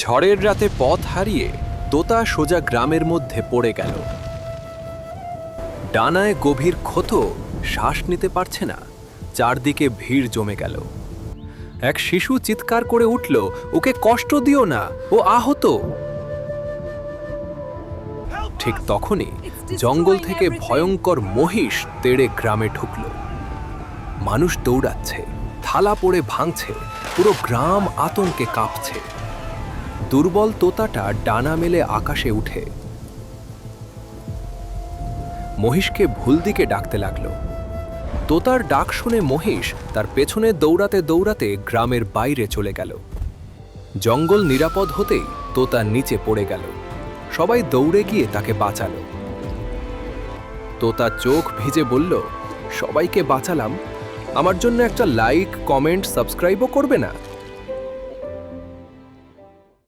ঝড়ের রাতে পথ হারিয়ে তোতা সোজা গ্রামের মধ্যে পড়ে গেল। ডানায় গভীর ক্ষত শ্বাস নিতে পারছে না। চারদিকে ভিড় জমে গেল। এক শিশু চিৎকার করে উঠল, ওকে কষ্ট দিও না, ও আহত! ঠিক তখনই জঙ্গল থেকে ভয়ঙ্কর মহিষ তেড়ে গ্রামে ঢুকল। মানুষ দৌড়াচ্ছে, থালা পড়ে ভাঙছে, পুরো গ্রাম আতঙ্কে কাঁপছে। দুর্বল তোতাটা ডানা মেলে আকাশে উঠে। মহিষকে ভুল দিকে ডাকতে লাগল। তোতার ডাক শুনে মহিষ তার পেছনে দৌড়াতে দৌড়াতে গ্রামের বাইরে চলে গেল। জঙ্গল নিরাপদ হতেই তোতা নিচে পড়ে গেল। সবাই দৌড়ে গিয়ে তাকে বাঁচালো। তোতা চোখ ভিজে বলল, সবাইকে বাঁচালাম। আমার জন্য একটা লাইক কমেন্ট সাবস্ক্রাইবও করবে না?